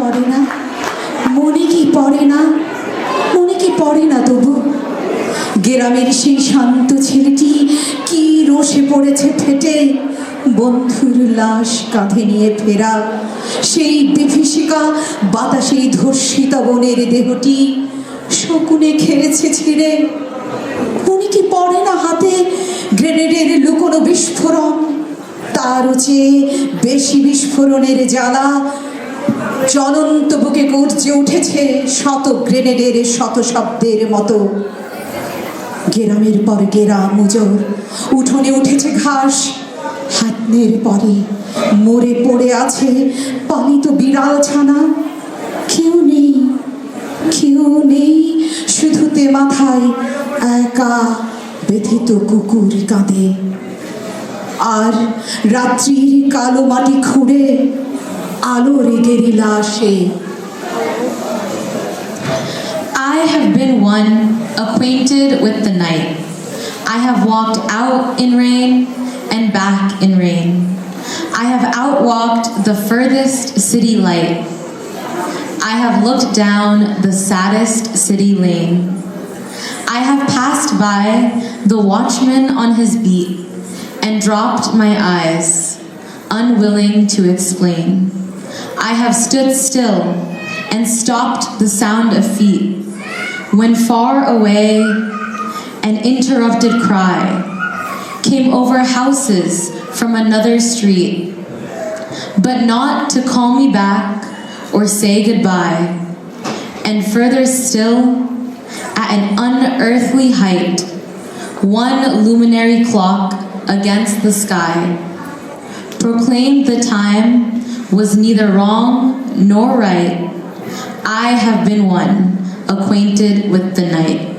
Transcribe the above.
পড়ে না। মনে কি পড়ে না? মনে কি পড়ে না তবু? গ্রামের সেই শান্ত ছেলেটি কি রসে পড়েছে ফেটে বন্ধুর লাশ কাঁধে নিয়ে ফেরা। সেই বিভীষিকা বাতাসে ধর্ষিতা বনের দেহটি শকুনে খেয়েছে ছিঁড়ে। উনি কি পড়ে না হাতে? গ্রেনেডের লুকোনো বিস্ফোরণ। তারও চেয়ে বেশি বিস্ফোরণের জ্বালা জ্বলন্ত বুকে গর্জে উঠেছে শত গ্রেনেডের, শত শব্দের মতো। গেরামের পর গেরাম, উজোর। উঠোনে উঠেছে ঘাস। হাতনের পরে মরে পড়ে আছে পালিত বিড়াল ছানা। কেউ নেই কেউ নেই শুধুতে মাথায় একা ব্যথিত কুকুর কাঁদে। আর রাত্রির কালো মাটি খুঁড়ে Alu Rigerila She. I have been one acquainted with the night. I have walked out in rain and back in rain. I have outwalked the furthest city light. I have looked down the saddest city lane. I have passed by the watchman on his beat and dropped my eyes, unwilling to explain. I have stood still and stopped the sound of feet when far away an interrupted cry came over houses from another street, but not to call me back or say goodbye. And further still, at an unearthly height, one luminary clock against the sky proclaimed the time was neither wrong nor right. I have been one acquainted with the night.